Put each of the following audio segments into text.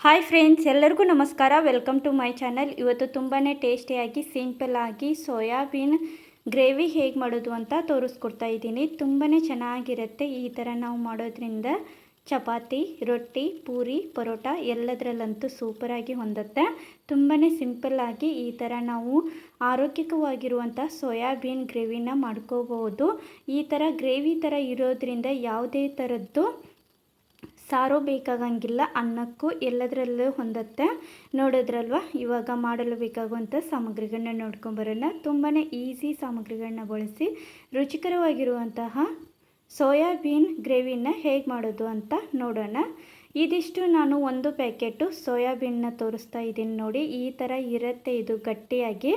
Hi friends, ಎಲ್ಲರಿಗೂ ನಮಸ್ಕಾರ. Welcome to my channel. ಇವತ್ತು ತುಂಬಾ ಟೇಸ್ಟಿಯಾಗಿ, ಸಿಂಪಲ್ಲಾಗಿ ಸೋಯಾಬೀನ್ ಗ್ರೇವಿ ಹೇಗೆ ಮಾಡೋದು ಅಂತ ತೋರಿಸ್ಕೊಡ್ತಾ ಇದ್ದೀನಿ. ತುಂಬಾ ಚೆನ್ನಾಗಿರುತ್ತೆ ಈ ಥರ ನಾವು ಮಾಡೋದ್ರಿಂದ. ಚಪಾತಿ, ರೊಟ್ಟಿ, ಪೂರಿ, ಪರೋಟ ಎಲ್ಲದರಲ್ಲಂತೂ ಸೂಪರಾಗಿ ಹೊಂದುತ್ತೆ. ತುಂಬಾ ಸಿಂಪಲ್ಲಾಗಿ ಈ ಥರ ನಾವು ಆರೋಗ್ಯಕವಾಗಿರುವಂಥ ಸೋಯಾಬೀನ್ ಗ್ರೇವಿನ ಮಾಡ್ಕೋಬಹುದು ಈ ಥರ ಗ್ರೇವಿ ಥರ ಇರೋದ್ರಿಂದ ಯಾವುದೇ ಥರದ್ದು ಸಾರು ಬೇಕಾಗಂಗಿಲ್ಲ, ಅನ್ನಕ್ಕೂ ಎಲ್ಲದರಲ್ಲೂ ಹೊಂದತ್ತೆ. ನೋಡಿದ್ರಲ್ವ? ಇವಾಗ ಮಾಡಲು ಬೇಕಾಗುವಂಥ ಸಾಮಗ್ರಿಗಳನ್ನ ನೋಡ್ಕೊಂಬರೋಣ ತುಂಬಾ ಈಸಿ ಸಾಮಗ್ರಿಗಳನ್ನ ಬಳಸಿ ರುಚಿಕರವಾಗಿರುವಂತಹ ಸೋಯಾಬೀನ್ ಗ್ರೇವಿನ ಹೇಗೆ ಮಾಡೋದು ಅಂತ ನೋಡೋಣ. ಇದಿಷ್ಟು ನಾನು ಒಂದು ಪ್ಯಾಕೆಟು ಸೋಯಾಬೀನ್ನ ತೋರಿಸ್ತಾ ಇದ್ದೀನಿ ನೋಡಿ. ಈ ಥರ ಇರುತ್ತೆ ಇದು ಗಟ್ಟಿಯಾಗಿ.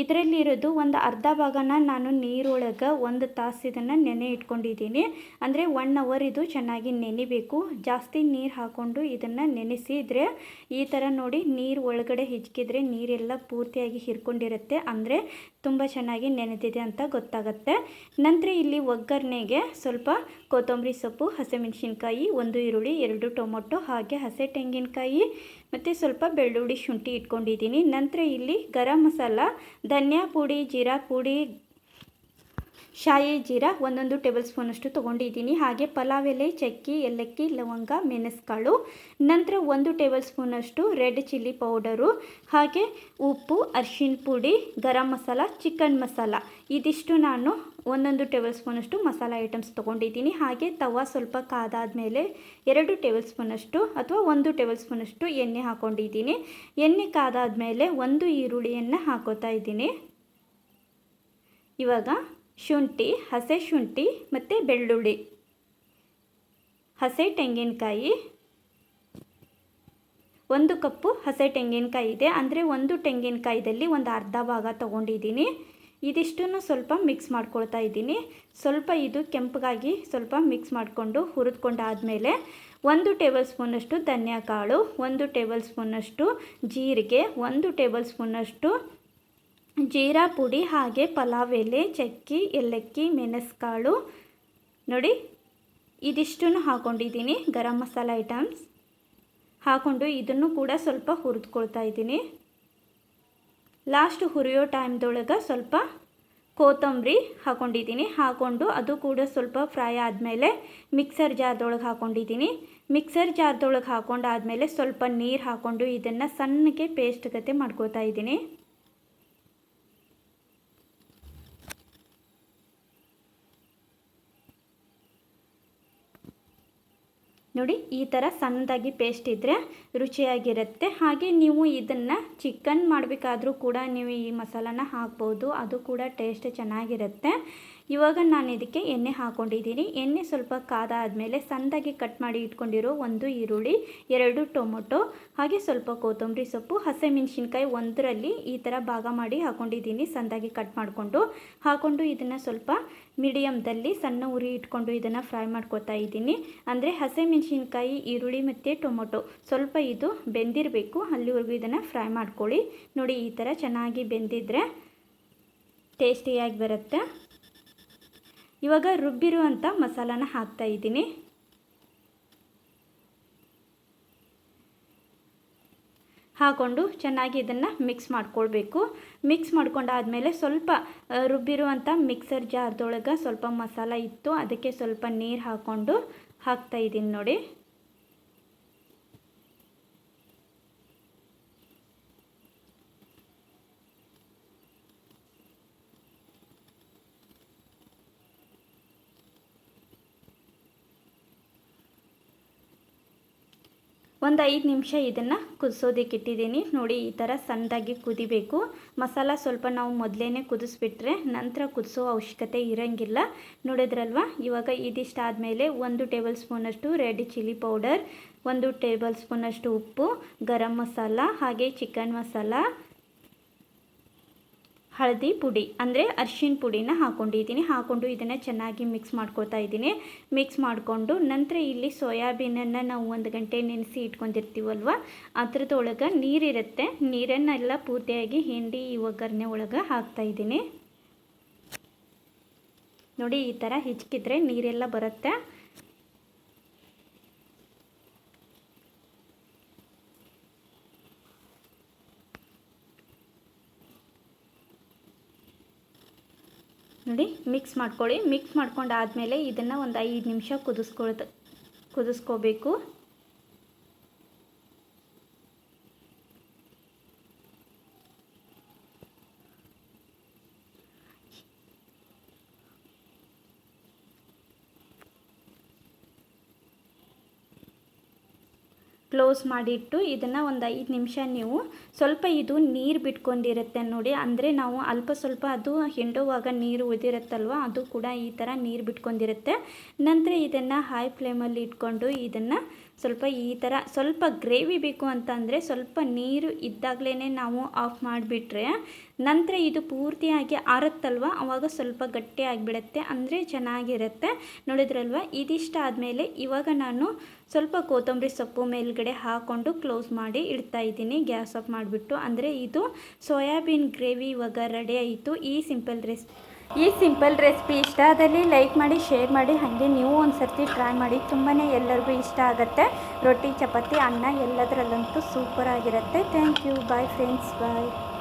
ಇದರಲ್ಲಿರೋದು ಒಂದು ಅರ್ಧ ಭಾಗನ ನಾನು ನೀರೊಳಗೆ ಒಂದು ತಾಸು ಇದನ್ನು ನೆನೆ ಇಟ್ಕೊಂಡಿದ್ದೀನಿ. ಅಂದರೆ ಒನ್ ಅವರ್ ಇದು ಚೆನ್ನಾಗಿ ನೆನಿಬೇಕು. ಜಾಸ್ತಿ ನೀರು ಹಾಕ್ಕೊಂಡು ಇದನ್ನು ನೆನೆಸಿದರೆ ಈ ಥರ ನೋಡಿ ನೀರು ಒಳಗಡೆ ಹಿಚ್ಕಿದ್ರೆ ನೀರೆಲ್ಲ ಪೂರ್ತಿಯಾಗಿ ಹಿರ್ಕೊಂಡಿರುತ್ತೆ. ಅಂದರೆ ತುಂಬ ಚೆನ್ನಾಗಿ ನೆನೆದಿದೆ ಅಂತ ಗೊತ್ತಾಗುತ್ತೆ. ನಂತರ ಇಲ್ಲಿ ಒಗ್ಗರಣೆಗೆ ಸ್ವಲ್ಪ ಕೊತ್ತಂಬರಿ ಸೊಪ್ಪು, ಹಸಿಮೆಣಸಿನ್ಕಾಯಿ, ಒಂದು ಈರುಳ್ಳಿ, ಎರಡು ಟೊಮೊಟೊ, ಹಾಗೆ ಹಸೆ ತೆಂಗಿನಕಾಯಿ ಮತ್ತು ಸ್ವಲ್ಪ ಬೆಳ್ಳುಳ್ಳಿ ಶುಂಠಿ ಇಟ್ಕೊಂಡಿದ್ದೀನಿ. ನಂತರ ಇಲ್ಲಿ ಗರಂ ಮಸಾಲ, ಧನಿಯಾ ಪುಡಿ, ಜೀರಾ ಪುಡಿ ಶಾಯಿ ಜೀರಾ ಒಂದೊಂದು ಟೇಬಲ್ ಸ್ಪೂನಷ್ಟು ತೊಗೊಂಡಿದ್ದೀನಿ. ಹಾಗೆ ಪಲಾವ್ ಎಲೆ, ಚಕ್ಕಿ, ಏಲಕ್ಕಿ, ಲವಂಗ, ಮೆಣಸುಕಾಳು, ನಂತರ ಒಂದು ಟೇಬಲ್ ಸ್ಪೂನಷ್ಟು ರೆಡ್ ಚಿಲ್ಲಿ ಪೌಡರು, ಹಾಗೆ ಉಪ್ಪು ಅರಿಶಿನ ಪುಡಿ, ಗರಂ ಮಸಾಲ, ಚಿಕನ್ ಮಸಾಲ. ಇದಿಷ್ಟು ನಾನು ಒಂದೊಂದು ಟೇಬಲ್ ಸ್ಪೂನಷ್ಟು ಮಸಾಲ ಐಟಮ್ಸ್ ತೊಗೊಂಡಿದ್ದೀನಿ. ಹಾಗೆ ತವ ಸ್ವಲ್ಪ ಕಾದಾದಮೇಲೆ ಎರಡು ಟೇಬಲ್ ಸ್ಪೂನಷ್ಟು ಅಥವಾ ಒಂದು ಟೇಬಲ್ ಸ್ಪೂನಷ್ಟು ಎಣ್ಣೆ ಹಾಕ್ಕೊಂಡಿದ್ದೀನಿ ಎಣ್ಣೆ ಕಾದಾದಮೇಲೆ ಒಂದು ಈರುಳ್ಳಿಯನ್ನು ಹಾಕೋತಾ ಇದ್ದೀನಿ. ಇವಾಗ ಶುಂಠಿ, ಹಸೆ ಶುಂಠಿ ಮತ್ತು ಬೆಳ್ಳುಳ್ಳಿ. ಹಸೆ ತೆಂಗಿನಕಾಯಿ. ಒಂದು ಕಪ್ಪು ಹಸೆ ತೆಂಗಿನಕಾಯಿ ಇದೆ. ಅಂದರೆ ಒಂದು ತೆಂಗಿನಕಾಯಿದಲ್ಲಿ ಒಂದು ಅರ್ಧ ಭಾಗ ತೊಗೊಂಡಿದ್ದೀನಿ. ಇದಿಷ್ಟನ್ನು ಸ್ವಲ್ಪ ಮಿಕ್ಸ್ ಮಾಡ್ಕೊಳ್ತಾ ಇದ್ದೀನಿ. ಸ್ವಲ್ಪ ಇದು ಕೆಂಪಗಾಗಿ ಸ್ವಲ್ಪ ಮಿಕ್ಸ್ ಮಾಡಿಕೊಂಡು ಹುರಿದ್ಕೊಂಡಾದಮೇಲೆ ಒಂದು ಟೇಬಲ್ ಸ್ಪೂನಷ್ಟು ಧನಿಯಾ ಕಾಳು ಒಂದು ಟೇಬಲ್ ಸ್ಪೂನಷ್ಟು ಜೀರಿಗೆ, ಒಂದು ಟೇಬಲ್ ಸ್ಪೂನಷ್ಟು ಜೀರಾ ಪುಡಿ ಹಾಗೆ ಪಲಾವ್ ಎಲೆ, ಚಕ್ಕಿ, ಏಲಕ್ಕಿ, ಮೆಣಸುಕಾಳು. ನೋಡಿ, ಇದಿಷ್ಟನ್ನು ಹಾಕ್ಕೊಂಡಿದ್ದೀನಿ ಗರಂ ಮಸಾಲ ಐಟಮ್ಸ್. ಹಾಕ್ಕೊಂಡು ಇದನ್ನು ಕೂಡ ಸ್ವಲ್ಪ ಹುರಿದ್ಕೊಳ್ತಾ ಇದ್ದೀನಿ. ಲಾಸ್ಟ್ ಹುರಿಯೋ ಟೈಮ್ದೊಳಗೆ ಸ್ವಲ್ಪ ಕೊತ್ತಂಬರಿ ಹಾಕ್ಕೊಂಡಿದ್ದೀನಿ ಹಾಕ್ಕೊಂಡು ಅದು ಕೂಡ ಸ್ವಲ್ಪ ಫ್ರೈ ಆದಮೇಲೆ ಮಿಕ್ಸರ್ ಜಾರ್ದೊಳಗೆ ಹಾಕ್ಕೊಂಡಿದ್ದೀನಿ ಮಿಕ್ಸರ್ ಜಾರ್ದೊಳಗೆ ಹಾಕ್ಕೊಂಡಾದಮೇಲೆ ಸ್ವಲ್ಪ ನೀರು ಹಾಕ್ಕೊಂಡು ಇದನ್ನು ಸಣ್ಣಗೆ ಪೇಸ್ಟ್ ಗತೆ ಮಾಡ್ಕೋತಾ ಇದ್ದೀನಿ. ನೋಡಿ, ಈ ಥರ ಸಣ್ಣದಾಗಿ ಪೇಸ್ಟ್ ಇದ್ದರೆ ರುಚಿಯಾಗಿರುತ್ತೆ. ಹಾಗೆ ನೀವು ಇದನ್ನು ಚಿಕನ್ ಮಾಡಬೇಕಾದ್ರೂ ಕೂಡ ನೀವು ಈ ಮಸಾಲಾನ ಹಾಕ್ಬೋದು. ಅದು ಕೂಡ ಟೇಸ್ಟ್ ಚೆನ್ನಾಗಿರುತ್ತೆ. ಇವಾಗ ನಾನು ಇದಕ್ಕೆ ಎಣ್ಣೆ ಹಾಕ್ಕೊಂಡಿದ್ದೀನಿ ಎಣ್ಣೆ ಸ್ವಲ್ಪ ಕಾದಾದಮೇಲೆ ಸಣ್ಣದಾಗಿ ಕಟ್ ಮಾಡಿ ಇಟ್ಕೊಂಡಿರೋ ಒಂದು ಈರುಳ್ಳಿ, ಎರಡು ಟೊಮೊಟೊ, ಹಾಗೆ ಸ್ವಲ್ಪ ಕೊತ್ತಂಬರಿ ಸೊಪ್ಪು ಹಸಿಮೆಣ್ಸಿನ್ಕಾಯಿ ಒಂದರಲ್ಲಿ ಈ ಥರ ಭಾಗ ಮಾಡಿ ಹಾಕ್ಕೊಂಡಿದ್ದೀನಿ ಸಣ್ಣದಾಗಿ ಕಟ್ ಮಾಡಿಕೊಂಡು. ಹಾಕ್ಕೊಂಡು ಇದನ್ನು ಸ್ವಲ್ಪ ಮೀಡಿಯಮ್ದಲ್ಲಿ ಸಣ್ಣ ಉರಿ ಇಟ್ಕೊಂಡು ಇದನ್ನು ಫ್ರೈ ಮಾಡ್ಕೊತಾ ಇದ್ದೀನಿ. ಅಂದರೆ ಹಸಿಮೆಣ್ಸಿನ್ಕಾಯಿ ಈರುಳ್ಳಿ ಮತ್ತು ಟೊಮೊಟೊ ಸ್ವಲ್ಪ ಇದು ಬೆಂದಿರಬೇಕು. ಅಲ್ಲಿವರೆಗೂ ಇದನ್ನು ಫ್ರೈ ಮಾಡ್ಕೊಳ್ಳಿ. ನೋಡಿ ಈ ಥರ ಚೆನ್ನಾಗಿ ಬೆಂದಿದ್ರೆ ಟೇಸ್ಟಿಯಾಗಿ ಬರುತ್ತೆ. ಇವಾಗ ರುಬ್ಬಿರುವಂಥ ಮಸಾಲಾನ ಹಾಕ್ತಾ ಇದ್ದೀನಿ. ಹಾಕೊಂಡು ಚೆನ್ನಾಗಿ ಇದನ್ನು ಮಿಕ್ಸ್ ಮಾಡ್ಕೊಳ್ಬೇಕು. ಮಿಕ್ಸ್ ಮಾಡ್ಕೊಂಡಾದಮೇಲೆ ಸ್ವಲ್ಪ ರುಬ್ಬಿರುವಂಥ ಮಿಕ್ಸರ್ ಜಾರ್ದೊಳಗೆ ಸ್ವಲ್ಪ ಮಸಾಲ ಇತ್ತು, ಅದಕ್ಕೆ ಸ್ವಲ್ಪ ನೀರು ಹಾಕ್ಕೊಂಡು ಹಾಕ್ತಾಯಿದ್ದೀನಿ ನೋಡಿ. ಒಂದು ಐದು ನಿಮಿಷ ಇದನ್ನು ಕುದಿಸೋದಕ್ಕೆ ಇಟ್ಟಿದ್ದೀನಿ. ನೋಡಿ, ಈ ಥರ ಸಣ್ಣದಾಗಿ ಕುದಿಬೇಕು. ಮಸಾಲ ಸ್ವಲ್ಪ ನಾವು ಮೊದಲೇ ಕುದಿಸ್ಬಿಟ್ರೆ ನಂತರ ಕುದಿಸೋ ಅವಶ್ಯಕತೆ ಇರೋಂಗಿಲ್ಲ. ನೋಡಿದ್ರಲ್ವ? ಇವಾಗ ಇದಿಷ್ಟ ಆದಮೇಲೆ ಒಂದು ಟೇಬಲ್ ಸ್ಪೂನಷ್ಟು ರೆಡ್ ಚಿಲ್ಲಿ ಪೌಡರ್, ಒಂದು ಟೇಬಲ್ ಸ್ಪೂನಷ್ಟು ಉಪ್ಪು, ಗರಂ ಮಸಾಲ, ಹಾಗೆ ಚಿಕನ್ ಮಸಾಲ ಹಳದಿ ಪುಡಿ, ಅಂದರೆ ಅರಿಶಿನ ಪುಡಿನ ಹಾಕ್ಕೊಂಡಿದ್ದೀನಿ ಹಾಕ್ಕೊಂಡು ಇದನ್ನು ಚೆನ್ನಾಗಿ ಮಿಕ್ಸ್ ಮಾಡ್ಕೊಳ್ತಾ ಇದ್ದೀನಿ. ಮಿಕ್ಸ್ ಮಾಡಿಕೊಂಡು ನಂತರ ಇಲ್ಲಿ ಸೋಯಾಬೀನನ್ನು ನಾವು ಒಂದು ಗಂಟೆ ನೆನೆಸಿ ಇಟ್ಕೊಂಡಿರ್ತೀವಲ್ವ? ಅದ್ರದೊಳಗೆ ನೀರಿರುತ್ತೆ. ನೀರನ್ನೆಲ್ಲ ಪೂರ್ತಿಯಾಗಿ ಹಿಂಡಿ ಈ ಒಗ್ಗರಣೆ ಒಳಗೆ ಹಾಕ್ತಾಯಿದ್ದೀನಿ ನೋಡಿ, ಈ ಥರ ಹಿಚ್ಕಿದ್ರೆ ನೀರೆಲ್ಲ ಬರುತ್ತೆ. ನೋಡಿ ಮಿಕ್ಸ್ ಮಾಡ್ಕೊಳ್ಳಿ. ಮಿಕ್ಸ್ ಮಾಡ್ಕೊಂಡಾದಮೇಲೆ ಇದನ್ನು ಒಂದು ಐದು ನಿಮಿಷ ಕುದಿಸ್ಕೊಳ್ತ ಕುದಿಸ್ಕೋಬೇಕು. ಕ್ಲೋಸ್ ಮಾಡಿಟ್ಟು ಇದನ್ನು ಒಂದು ಐದು ನಿಮಿಷ ನೀವು ಸ್ವಲ್ಪ ಇದು ನೀರು ಬಿಟ್ಕೊಂಡಿರುತ್ತೆ ನೋಡಿ. ಅಂದರೆ ನಾವು ಅಲ್ಪ ಸ್ವಲ್ಪ ಅದು ಹಿಂಡುವಾಗ ನೀರು ಉಳಿದಿರುತ್ತಲ್ವ, ಅದು ಕೂಡ ಈ ಥರ ನೀರು ಬಿಟ್ಕೊಂಡಿರುತ್ತೆ. ನಂತರ ಇದನ್ನು ಹೈ ಫ್ಲೇಮಲ್ಲಿ ಇಟ್ಕೊಂಡು ಇದನ್ನು ಸ್ವಲ್ಪ ಈ ಥರ ಸ್ವಲ್ಪ ಗ್ರೇವಿ ಬೇಕು ಅಂತ ಅಂದರೆ ಸ್ವಲ್ಪ ನೀರು ಇದ್ದಾಗಲೇ ನಾವು ಆಫ್ ಮಾಡಿಬಿಟ್ರೆ ನಂತರ ಇದು ಪೂರ್ತಿಯಾಗಿ ಆರುತ್ತಲ್ವ ಆವಾಗ ಸ್ವಲ್ಪ ಗಟ್ಟಿ ಆಗಿಬಿಡುತ್ತೆ, ಅಂದರೆ ಚೆನ್ನಾಗಿರುತ್ತೆ. ನೋಡಿದ್ರಲ್ವ? ಇದಿಷ್ಟ ಆದಮೇಲೆ ಇವಾಗ ನಾನು ಸ್ವಲ್ಪ ಕೊತ್ತಂಬರಿ ಸೊಪ್ಪು, ಮೇಲ್ಗಡೆ ಹಾಕ್ಕೊಂಡು ಕ್ಲೋಸ್ ಮಾಡಿ ಇಡ್ತಾ ಇದ್ದೀನಿ. ಗ್ಯಾಸ್ ಆಫ್ ಮಾಡಿಬಿಟ್ಟು. ಅಂದರೆ ಇದು ಸೋಯಾಬೀನ್ ಗ್ರೇವಿ ಇವಾಗ ರೆಡಿ ಆಯಿತು. ಈ ಸಿಂಪಲ್ ರೆಸಿಪಿ ಈ ಸಿಂಪಲ್ ರೆಸಿಪಿ ಇಷ್ಟ ಆದಲ್ಲಿ ಲೈಕ್ ಮಾಡಿ, ಶೇರ್ ಮಾಡಿ. ಹಾಗೆ ನೀವು ಒಂದು ಸರ್ತಿ ಟ್ರೈ ಮಾಡಿ. ತುಂಬಾ ಎಲ್ಲರಿಗೂ ಇಷ್ಟ ಆಗುತ್ತೆ. ರೊಟ್ಟಿ, ಚಪಾತಿ, ಅನ್ನ ಎಲ್ಲದರಲ್ಲಂತೂ ಸೂಪರ್ ಆಗಿರುತ್ತೆ. Thank you. Bye friends. Bye.